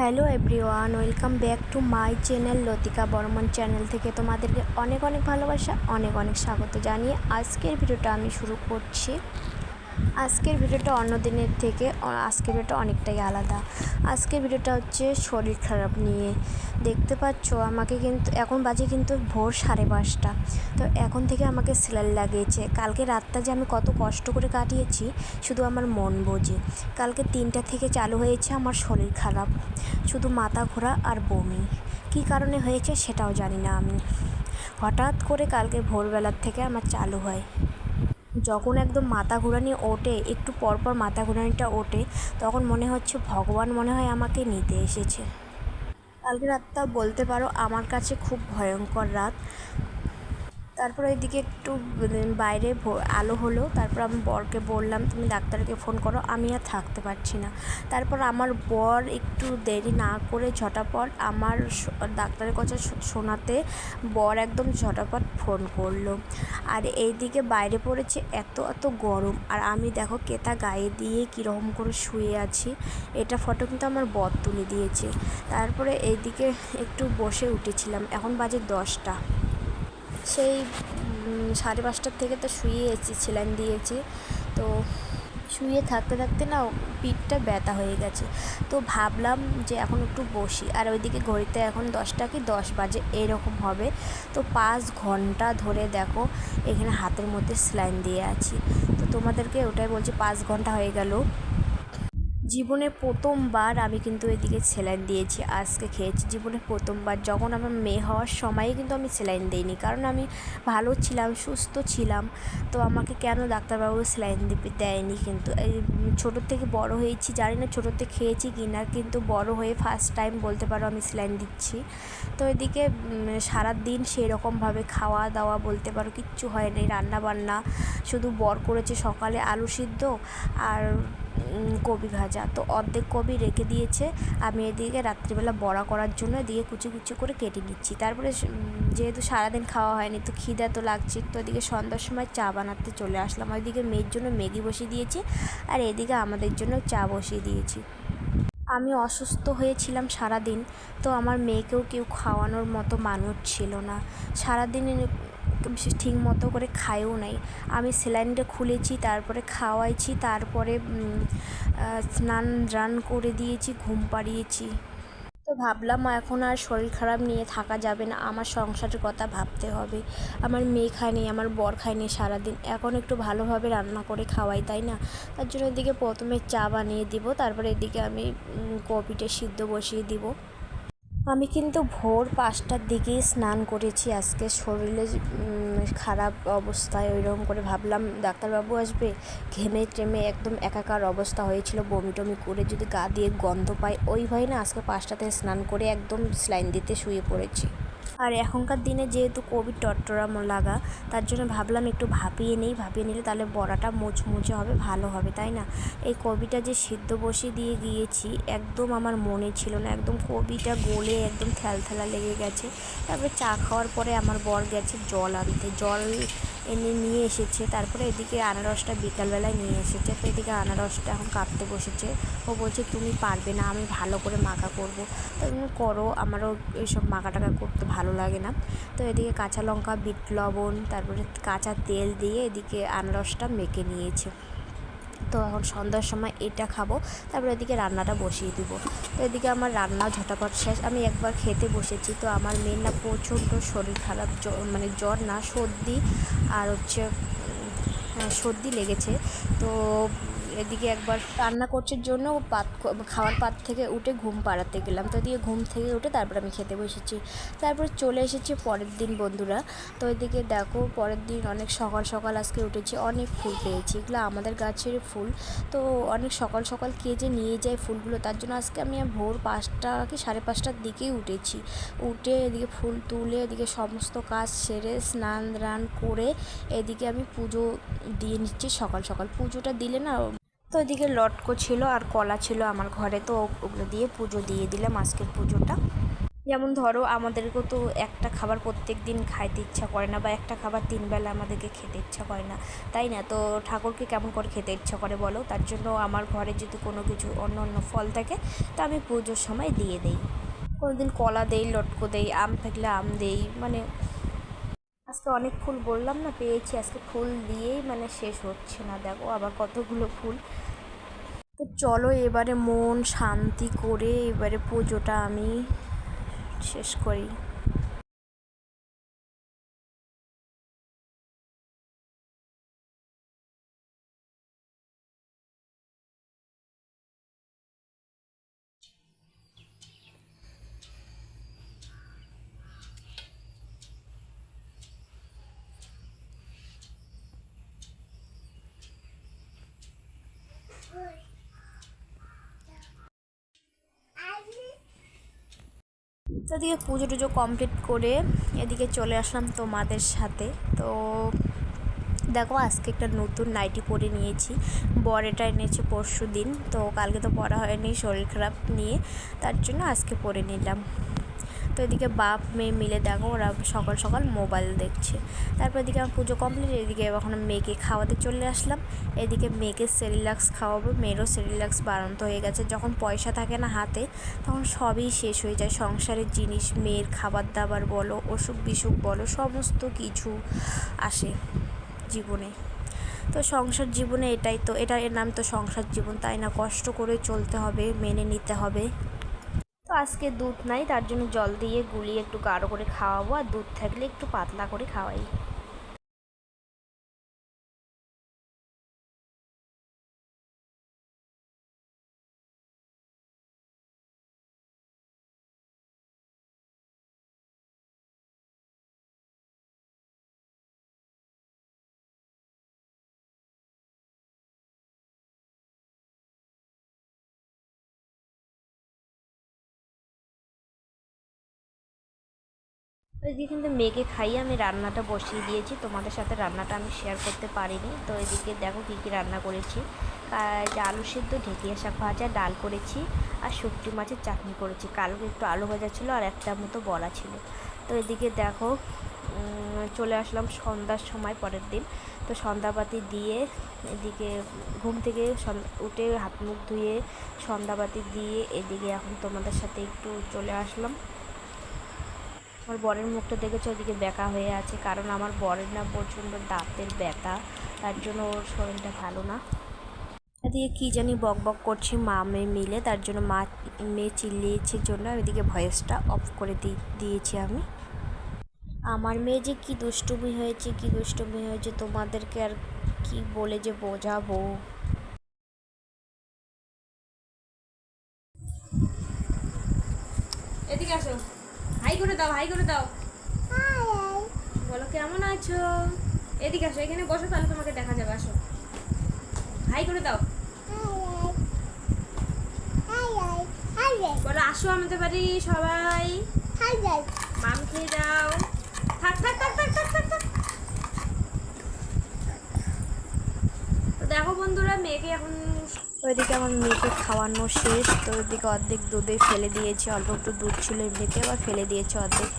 Hello everyone, welcome back to my channel Latika Barman channel থেকে তোমাদেরকে অনেক অনেক ভালোবাসা, অনেক অনেক স্বাগত জানিয়ে আজকের ভিডিওটা আমি শুরু করছি। আজকের ভিডিওটা অন্য দিনের থেকে আজকের ভিডিওটা অনেকটাই আলাদা। আজকের ভিডিওটা হচ্ছে শরীর খারাপ নিয়ে। দেখতে পাচ্ছ আমাকে কিন্তু, এখন বাজে কিন্তু ভোর সাড়ে পাঁচটা। তো এখন থেকে আমাকে সেলাই লাগিয়েছে। কালকে রাতটা যে আমি কত কষ্ট করে কাটিয়েছি, শুধু আমার মন বোঝে। কালকে তিনটা থেকে চালু হয়েছে আমার শরীর খারাপ। শুধু মাথা ঘোরা আর বমি। কী কারণে হয়েছে সেটাও জানি না আমি। হঠাৎ করে কালকে ভোরবেলার থেকে আমার চালু হয়। যখন একদম মাথা ঘোরানি ওঠে, একটু পরপর মাথা ঘোরানিটা ওঠে, তখন মনে হচ্ছে ভগবান মনে হয় আমাকে নিতে এসেছে। কালকে রাতটা বলতে পারো আমার কাছে খুব ভয়ঙ্কর রাত। তারপর ওইদিকে একটু বাইরে ভো- আলো হলো। তারপর আমি বরকে বললাম, তুমি ডাক্তারকে ফোন করো, আমি আর থাকতে পারছি না। তারপর আমার বর একটু দেরি না করে ঝটাপট আমার ডাক্তারের কথা শোনাতে বর একদম ঝটাপট ফোন করল। আর এইদিকে বাইরে পড়েছে, এত এত গরম। আর আমি দেখো কেতা গায়ে দিয়ে কীরকম করে শুয়ে আছি, এটা ফটো কিন্তু আমার বর তুলে দিয়েছে। তারপরে এইদিকে একটু বসে উঠেছিলাম, এখন বাজে দশটা। সেই সাড়ে পাঁচটার থেকে তো শুয়ে এসেছি সেলাইন দিয়েছি। তো শুয়ে থাকতে থাকতে না পিঠটা ব্যথা হয়ে গেছে। তো ভাবলাম যে এখন একটু বসি। আর ওইদিকে ঘড়িতে এখন দশটা কি দশ বাজে, এরকম হবে। তো পাঁচ ঘণ্টা ধরে দেখো এখানে হাতের মধ্যে সেলাইন দিয়ে আছি। তো তোমাদেরকে ওটাই বলছি, পাঁচ ঘণ্টা হয়ে গেল। জীবনে প্রথমবার আমি কিন্তু এদিকে সেলাইন দিয়েছি, আজকে খেয়েছি। জীবনে প্রথমবার যখন আমার মেয়ে হওয়ার সময়ে কিন্তু আমি সেলাইন দিইনি, কারণ আমি ভালো ছিলাম, সুস্থ ছিলাম। তো আমাকে কেন ডাক্তারবাবু সেলাইন দিতে দেয়নি কিন্তু? এই ছোটোর থেকে বড় হয়েছি, জানি না ছোটোর থেকে খেয়েছি কি না কিন্তু বড় হয়ে ফার্স্ট টাইম বলতে পারো আমি সেলাইন দিচ্ছি। তো এদিকে সারাদিন সেই রকমভাবে খাওয়া দাওয়া বলতে পারো কিচ্ছু হয়নি রান্না বান্না শুধু বর করেছে সকালে আলু সিদ্ধ আর কবি ভাজা। তো অর্ধেক কবি রেখে দিয়েছে। আমি এদিকে রাত্রিবেলা বড়া করার জন্য এদিকে কুচি কুচি করে কেটে নিচ্ছি। তারপরে যেহেতু সারাদিন খাওয়া হয়নি, তো খিদা তো লাগছে। তো এদিকে সন্ধ্যার সময় চা বানাতে চলে আসলাম। ওইদিকে মেয়ের জন্য ম্যাগি বসিয়ে দিয়েছি। আর এদিকে আমাদের জন্য চা বসিয়ে দিয়েছি। আমি অসুস্থ হয়েছিলাম সারাদিন। তো আমার মেয়েকেও কেউ খাওয়ানোর মতো মানুষ ছিল না। সারাদিন ঠিক মতো করে খায়ও নাই। আমি স্যালাইনটা খুলেছি, তারপরে খাওয়াইছি, তারপরে স্নান রান করে দিয়েছি, ঘুম পাড়িয়েছি। তো ভাবলাম এখন আর শরীর খারাপ নিয়ে থাকা যাবে না, আমার সংসারের কথা ভাবতে হবে। আমার মেয়ে খায়নি আমার বর খায়নি সারাদিন, এখন একটু ভালোভাবে রান্না করে খাওয়াই, তাই না? তার জন্য এদিকে প্রথমে চা বানিয়ে দিব, তারপরে এদিকে আমি কপিটা সিদ্ধ বসিয়ে দিব। আমি কিন্তু ভোর পাঁচটার দিকেই স্নান করেছি। আজকে শরীরে খারাপ অবস্থায় ওইরকম করে ভাবলাম ডাক্তারবাবু আসবে। ঘেমে টেমে একদম একাকার অবস্থা হয়েছিল বমি টমি করে যদি গা দিয়ে গন্ধ পাই। ওই ভয় না আজকে পাঁচটাতে স্নান করে একদম স্লাইন দিতে শুয়ে পড়েছি। আর এখনকার দিনে যেহেতু কোভিড টট্টরা লাগা, তার জন্য ভাবলাম একটু ভাপিয়ে নিই। ভাপিয়ে নিলে তাহলে বড়াটা মুচমুচে হবে, ভালো হবে, তাই না? এই কবিটা যে সিদ্ধ বসিয়ে দিয়ে গিয়েছি, একদম আমার মনে ছিল না। একদম কবিটা গলে একদম থ্যালথেলা লেগে গেছে। তারপরে চা খাওয়ার পরে আমার বর গেছে জল আনতে। জল এনে নিয়ে এসেছে। তারপরে এদিকে আনারসটা বিকালবেলায় নিয়ে এসেছে। তো এদিকে আনারসটা এখন কাটতে বসেছে। ও বলছে, তুমি পারবে না, আমি ভালো করে মাখা করব। তো তুমি করো, আমারও এইসব মাখা টাকা করতে ভালো লাগে না। তো এদিকে কাঁচা লঙ্কা, বিট লবণ, তারপরে কাঁচা তেল দিয়ে এদিকে আনারসটা মেখে নিয়েছে। তো এখন সন্ধ্যার সময় এটা খাব তারপরে এদিকে রান্নাটা বসিয়ে দিব। তো এদিকে আমার রান্না ঝটাপট শেষ আমি একবার খেতে বসেছি তো আমার মেয়ের না প্রচণ্ড শরীর খারাপ মানে জ্বর না সর্দি আর হচ্ছে হ্যাঁ, সর্দি লেগেছে। তো এদিকে একবার রান্না করছে জন্য পাত খাওয়ার পাত থেকে উঠে ঘুম পাড়াতে গেলাম। তো এদিকে ঘুম থেকে উঠে তারপর আমি খেতে বসেছি। তারপর চলে এসেছি পরের দিন বন্ধুরা। তো এদিকে দেখো পরের দিন অনেক সকাল সকাল আজকে উঠেছি, অনেক ফুল পেয়েছি। এগুলো আমাদের গাছের ফুল। তো অনেক সকাল সকাল কে যে নিয়ে যায় ফুলগুলো, তার জন্য আজকে আমি ভোর পাঁচটা কি সাড়ে পাঁচটার দিকেই উঠেছি। উঠে এদিকে ফুল তুলে এদিকে সমস্ত কাজ সেরে স্নান দান করে এদিকে আমি পুজো দিয়ে নিচ্ছি সকাল সকাল। পুজোটা দিলে না তো এদিকে লটকো ছিল আর কলা ছিল আমার ঘরে, তো ওগুলো দিয়ে পুজো দিয়ে দিলাম আজকের পুজোটা। যেমন ধরো, আমাদেরকেও তো একটা খাবার প্রত্যেক দিন খাইতে ইচ্ছা করে না বা একটা খাবার তিনবেলা আমাদেরকে খেতে ইচ্ছা করে না, তাই না? তো ঠাকুরকে কেমন করে খেতে ইচ্ছা করে বলো? তার জন্য আমার ঘরে যদি কোনো কিছু অন্য অন্য ফল থাকে, তো আমি পুজোর সময় দিয়ে দিই। কোনো দিন কলা দেই, লটকো দেই, আম থাকলে আম দেই মানে আজকে অনেক ফুল বললাম না, পেয়েছি। আজকে ফুল দিয়েই মানে শেষ হচ্ছে না, দেখো আবার কতগুলো ফুল। তো চলো এবারে মন শান্তি করে এবারে পুজোটা আমি শেষ করি। তো এদিকে পুজো টুজো কমপ্লিট করে এদিকে চলে আসলাম তোমাদের সাথে। তো দেখো, আজকে একটা নতুন নাইটি পরে নিয়েছি। বর এটা এনেছে পরশু দিন তো কালকে তো পরা হয়নি, শরীর খারাপ নিয়ে, তার জন্য আজকে পরে নিলাম। তো এদিকে বাপ, মেয়ে মিলে দেখো, ওরা সকাল সকাল মোবাইল দেখছে। তারপর এদিকে আমার পুজো কমপ্লিট এদিকে এখন মেয়েকে খাওয়াতে চলে আসলাম। এদিকে মেয়েকে সেরিলাক্স খাওয়াবো, মেয়েরও সেরিলাক্স বাড়ন্ত হয়ে গেছে। যখন পয়সা থাকে না হাতে, তখন সবই শেষ হয়ে যায়। সংসারের জিনিস, মেয়ের খাবার দাবার বলো, অসুখ বিসুখ বলো, সমস্ত কিছু আসে জীবনে। তো সংসার জীবনে এটাই তো, এটা এর নাম তো সংসার জীবন। তাই না? কষ্ট করে চলতে হবে, মেনে নিতে হবে। আজকে দুধ নাই, তার জন্য জল দিয়ে গুলিয়ে একটু গাঢ় করে খাওয়াবো, আর দুধ থাকলে একটু পাতলা করে খাওয়াই। এদিকে কিন্তু মেয়েকে খাইয়ে আমি রান্নাটা বসিয়ে দিয়েছি। তোমাদের সাথে রান্নাটা আমি শেয়ার করতে পারিনি। তো এদিকে দেখো কী কী রান্না করেছি। আলু সিদ্ধ, ঢেকিয়া শাক ভাজা, ডাল করেছি আর শুকটি মাছের চাটনি করেছি। কালকে একটু আলু ভাজা ছিল আর একটা মতো বলা ছিল। তো এদিকে দেখো চলে আসলাম সন্ধ্যার সময় পরের দিন। তো সন্ধ্যাবাতি দিয়ে এদিকে ঘুম থেকে উঠে হাত মুখ ধুয়ে সন্ধ্যাবাতি দিয়ে এদিকে এখন তোমাদের সাথে একটু চলে আসলাম। আমার বরের মুখটা দেখেছ? ওদিকে ব্যাকা হয়ে আছে। কারণ আমার বরের না প্রচণ্ড দাঁতের ব্যথা। তার জন্য ওর শরীরটা ভালো না। এদিকে কী জানি বক বক করছি মা মেয়ে মিলে। তার জন্য মা মেয়ে চিল্লিয়েছে জন্য ওইদিকে ভয়েসটা অফ করে দিয়েছি আমি। আমার মেয়ে যে কী দুষ্টুমি হয়েছে, কী দুষ্টুমি হয়েছে, তোমাদেরকে আর কি বলে যে বোঝাবো? এদিকে আসো। হাই করে দাও হাই করে দাও। বলো কেমন আছো? এদিকে আসো এখানে বসো তাহলে তোমাকে দেখা যাবে আসো। হাই করে দাও। বলো আসো আমাদের বাড়ি সবাই। মাম খেয়ে দাও থাক থাক থাক থাক থাক থাক থাক। তো দেখো বন্ধুরা মেয়েকে এখন ওইদিকে আমার মেয়েকে খাওয়ানো শেষ, তো ওইদিকে অর্ধেক দুধে ফেলে দিয়েছি, অল্প একটু দুধ ছিল এমনিতে আবার ফেলে দিয়েছি অর্ধেক।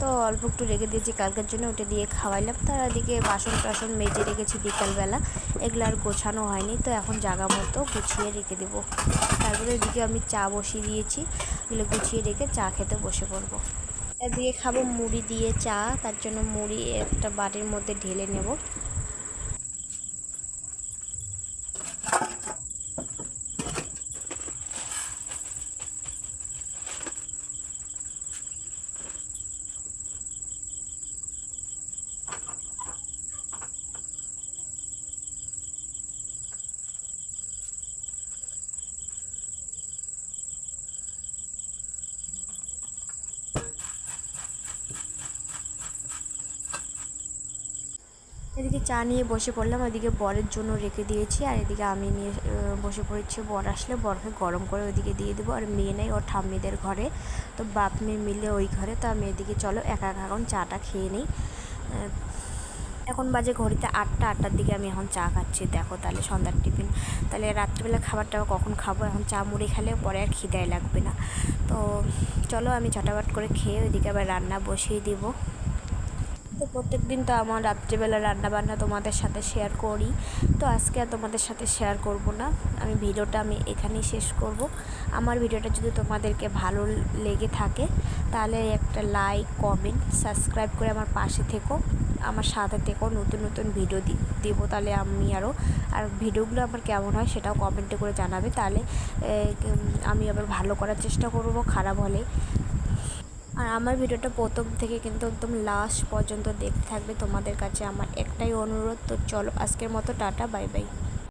তো অল্প একটু রেখে দিয়েছি, কালকের জন্য ওটা দিয়ে খাওয়াইলাম। তার এদিকে বাসন টাসন মেজে রেখেছি বিকালবেলা, এগুলো আর গোছানো হয়নি, তো এখন জাগা মতো গুছিয়ে রেখে দেবো। তারপরে এদিকে আমি চা বসিয়ে দিয়েছি, এগুলো গুছিয়ে রেখে চা খেতে বসে পড়ব। এদিকে খাব মুড়ি দিয়ে চা, তার জন্য মুড়ি একটা বাটির মধ্যে ঢেলে নেব এদিকে চা নিয়ে বসে পড়লাম, ওইদিকে বরের জন্য রেখে দিয়েছি, আর এদিকে আমি নিয়ে বসে পড়েছি। বর আসলে বরকে গরম করে ওইদিকে দিয়ে দেবো, আর মেয়ে নেই, ওর ঠাম্মিদের ঘরে। তো বাপ মেয়ে মিলে ওই ঘরে, তো আমি এদিকে চলো একা একা এখন চাটা খেয়ে নিই। এখন বাজে ঘড়িতে আটটা, আটটার দিকে আমি এখন চা খাচ্ছি। দেখো তাহলে সন্ধ্যার টিফিন। তাহলে রাত্রিবেলা খাবারটা কখন খাব? এখন চা মুড়ি খেলে পরে আর খিদায় লাগবে না। তো চলো আমি ঝটাপট করে খেয়ে ওইদিকে আবার রান্না বসিয়ে দিব। তো প্রত্যেক দিন তো আমার রাত্রিবেলা রান্না বান্না তোমাদের সাথে শেয়ার করি। তো আজকে আর তোমাদের সাথে শেয়ার করব না। আমি ভিডিওটা আমি এখানেই শেষ করব। আমার ভিডিওটা যদি তোমাদেরকে ভালো লেগে থাকে, তাহলে একটা লাইক কমেন্ট সাবস্ক্রাইব করে আমার পাশে থেকো। আমার সাথে থেকেও নতুন নতুন ভিডিও দেবো তাহলে আমি আরও আর ভিডিওগুলো আমার কেমন হয় সেটাও কমেন্টে করে জানাবে। তাহলে আমি আবার ভালো করার চেষ্টা করব, খারাপ হলে। আর আমার ভিডিওটা প্রথম থেকে কিন্তু একদম লাস্ট পর্যন্ত দেখতে থাকবে তোমাদের কাছে আমার একটাই অনুরোধ। তো চলো আজকের মতো টাটা বাই বাই